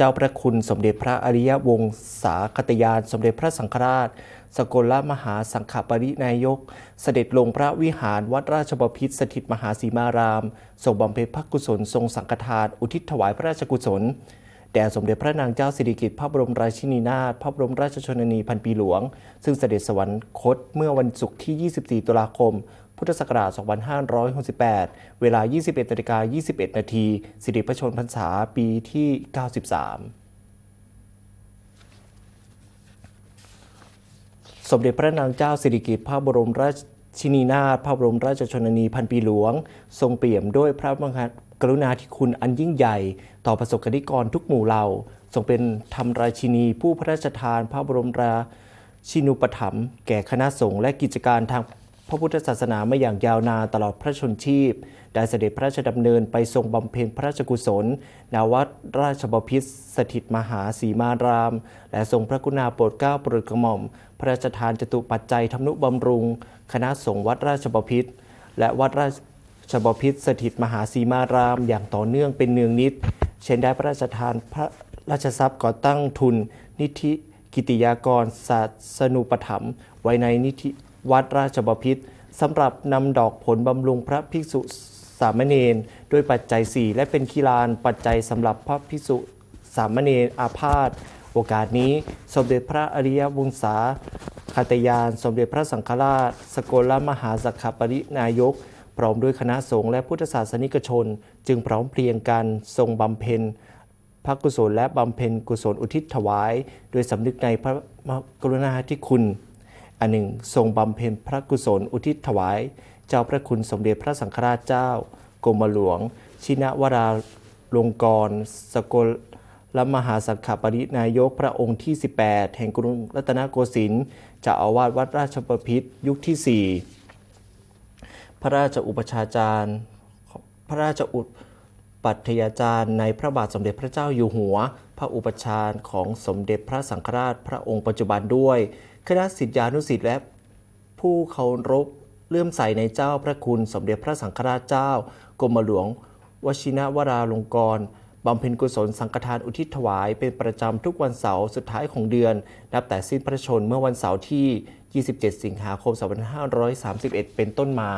เจ้าพระคุณสมเด็จพระอริยวงศาคตยาน สมเด็จพระสังฆราช สกลมหาสังฆปรินายก เสด็จลงพระวิหารวัดราชบพิตรสถิตมหาสีมารามทรงบำเพ็ญพระกุศลทรงสังฆทาน อุทิศถวายพระราชกุศลแด่สมเด็จพระนางเจ้าสิริกิติ์พระบรมราชินีนาถพระบรมราชชนนีพันปีหลวง ซึ่งเสด็จสวรรคตเมื่อวันศุกร์ที่ 24 ตุลาคม พุทธศักราช 2568 เวลา 21นาฬิกา21 นาที สิริพระชนพรรษาปีที่ 93สมเด็จพระนางเจ้าสิริกิติ์พระบรมราชินีนาถพระบรมราชชนนีพันปีหลวง ทรงเปี่ยมด้วยพระมหากรุณาธิคุณอันยิ่งใหญ่ ต่อประสบกนิกรทุกหมู่เหล่าทรงเป็นธรรมราชินีผู้พระราชทาน พระบรมราชินูปถัมภ์แก่คณะสงฆ์และกิจการทาง พระพุทธศาสนามาอย่างยาวนานตลอดพระชนชีพ ได้เสด็จพระราชดำเนินไปทรงบำเพ็ญพระราชกุศลณวัดราชบพิตรสถิตมหาสีมาราม และทรงพระกุณาโปรดเกล้าโปรดกระหม่อม พระราชทานจตุปัจจัยทำนุบำรุง คณะสงฆ์วัดราชบพิตรและวัดราชบพิตรสถิตมหาสีมาราม อย่างต่อเนื่องเป็นเนืองนิด เช่นได้พระราชทานพระราชทรัพย์ก่อตั้งทุน นิธิกิติยากรศาสนุปถัมภ์ไว้ในนิธิ วัดราชบพิตรสำหรับนำดอกผลบำรุงพระภิกษุสามเณรด้วยปัจจัย 4 และเป็นคีลานปัจจัยสำหรับพระภิกษุสามเณรอาพาธโอกาสนี้สมเด็จพระอริยวงศาคาตยาน สมเด็จพระสังฆราช สกลมหาสักขปรินายก พร้อมด้วยคณะสงฆ์และพุทธศาสนิกชน จึงพร้อมเพรียงกันทรงบำเพ็ญพระกุศลและบำเพ็ญกุศลอุทิศถวาย โดยสำนึกในพระกรุณาธิคุณ อันหนึ่งทรงบำเพ็ญพระกุศลอุทิศถวาย เจ้าพระคุณสมเด็จพระสังฆราชเจ้ากรมหลวง ชินวราลงกรณสกลและมหาสังฆปรินายกพระองค์ที่ 18 แห่งกรุงรัตนโกสินทร์เจ้าอาวาสวัดราชประพิตรยุคที่ 4 พระราชอุปชาจารย์ พระราชอุปัทยาจารย์ ในพระบาทสมเด็จพระเจ้าอยู่หัว พระอุปชาของสมเด็จพระสังฆราชพระองค์ปัจจุบันด้วย คณะสิทธิานุศิษย์และผู้เคารพเลื่อมใสในเจ้าพระคุณสมเด็จพระสังฆราชเจ้ากรมหลวง วชินวราลงกรบำเพ็ญกุศลสังฆทานอุทิศถวายเป็นประจำทุกวันเสาร์สุดท้ายของเดือน นับแต่สิ้นพระชนเมื่อวันเสาร์ที่ 27 สิงหาคม 2531 เป็นต้นมา